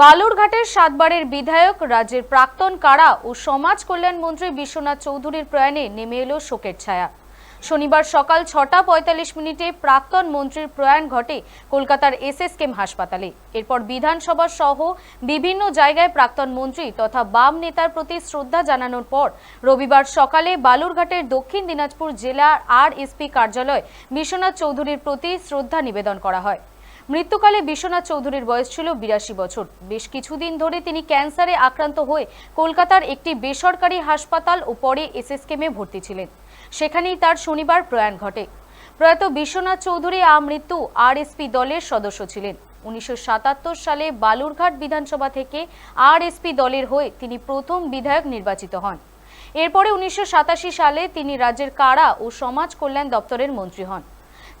বালুরঘাটের সাতবারের বিধায়ক, রাজ্যের প্রাক্তন কারা ও সমাজ কল্যাণ মন্ত্রী বিশ্বনাথ চৌধুরীর প্রয়াণে নেমে এলো শোকের ছায়া। শনিবার সকাল ছটা পঁয়তাল্লিশ মিনিটে প্রাক্তন মন্ত্রীর প্রয়াণ ঘটে কলকাতার এসএসকেএম হাসপাতালে। এরপর বিধানসভা সহ বিভিন্ন জায়গায় প্রাক্তন মন্ত্রী তথা বাম নেতার প্রতি শ্রদ্ধা জানানোর পর রবিবার সকালে বালুরঘাটের দক্ষিণ দিনাজপুর জেলার আর এসপি কার্যালয় বিশ্বনাথ চৌধুরীর প্রতি শ্রদ্ধা নিবেদন করা হয়। মৃত্যুকালে বিশ্বনাথ চৌধুরীর বয়স ছিল বিরাশি বছর। বেশ কিছুদিন ধরে তিনি ক্যান্সারে আক্রান্ত হয়ে কলকাতার একটি বেসরকারি হাসপাতাল ও পরে এসএসকেমে ভর্তি ছিলেন। সেখানেই তার শনিবার প্রয়াণ ঘটে। প্রয়াত বিশ্বনাথ চৌধুরী আমৃত্যু আরএসপি দলের সদস্য ছিলেন। উনিশশো সাতাত্তর সালে বালুরঘাট বিধানসভা থেকে আরএসপি দলের হয়ে তিনি প্রথম বিধায়ক নির্বাচিত হন। এরপরে উনিশশো সাতাশি সালে তিনি রাজ্যের কারা ও সমাজ কল্যাণ দপ্তরের মন্ত্রী হন।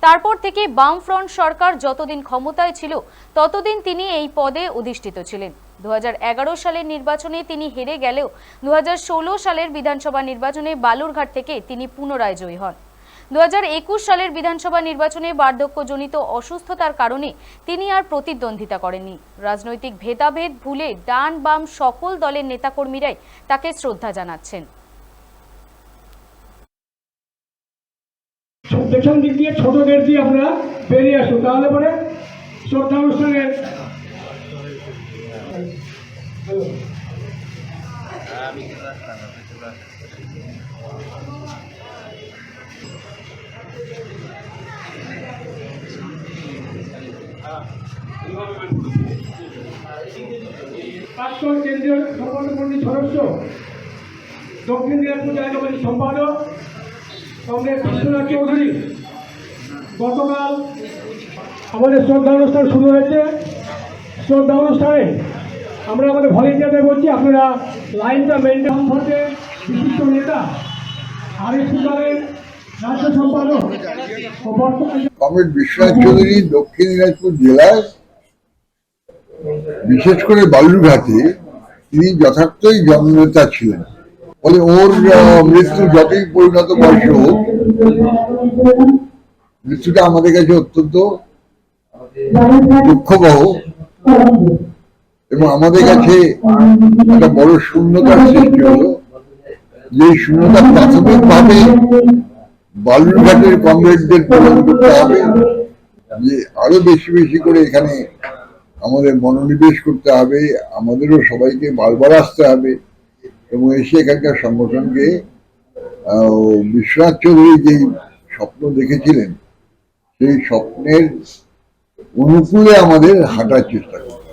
তারপর থেকে বামফ্রন্ট সরকার যতদিন ক্ষমতায় ছিল, ততদিন তিনি এই পদে অধিষ্ঠিত ছিলেন। দু হাজার এগারো সালের নির্বাচনে তিনি হেরে গেলেও, দু হাজার ষোলো সালের বিধানসভা নির্বাচনে বালুরঘাট থেকে তিনি পুনরায় জয়ী হন। দু হাজার একুশ সালের বিধানসভা নির্বাচনে বার্ধক্যজনিত অসুস্থতার কারণে তিনি আর প্রতিদ্বন্দ্বিতা করেননি। রাজনৈতিক ভেদাভেদ ভুলে ডান বাম সকল দলের নেতাকর্মীরাই তাকে শ্রদ্ধা জানাচ্ছেন। পেছন দিক দিয়ে, ছোট গেট দিয়ে আপনারা বেরিয়ে আসুন তাহলে পরে শ্রদ্ধা অনুষ্ঠানের প্রাক্তন কেন্দ্রীয় সংগঠন কমিটির সদস্য, দক্ষিণ দিনাজপুর কমিটির সম্পাদক কংগ্রেস বিশ্বনাথ চৌধুরী, গতকাল আমাদের শ্রদ্ধা অনুষ্ঠান শুরু হয়েছে। শ্রদ্ধা অনুষ্ঠানে আমরা আমাদের ভলেন্টিয়ারদের বলছি, আপনারা লাইনটা মেনটেন করতে বিশিষ্ট নেতা আরিফ দলের রাজ্য সম্পাদক কমরেড বিশ্বনাথ চৌধুরী দক্ষিণ দিনাজপুর জেলার বিশেষ করে বালুরঘাটে তিনি যথার্থই জননেতা ছিলেন। ফলে ওর মৃত্যু যতই পরিণত বয়স হোক। মৃত্যুটা আমাদের কাছে অত্যন্ত দুঃখবহ এবং আমাদের কাছে একটা বড় শূন্যতার সৃষ্টি হলো। যে শূন্যতা প্রাথমিকভাবে বালুরঘাটের কংগ্রেসদের পূরণ করতে হবে যে আরও বেশি বেশি করে এখানে আমাদের মনোনিবেশ করতে হবে, আমাদেরও সবাইকে বারবার আসতে হবে। এবং এসে এখানকার সংগঠনকে বিশ্বনাথ চৌধুরী যে স্বপ্ন দেখেছিলেন, সেই স্বপ্নের অনুকূলে আমাদের হাঁটার চেষ্টা হবে।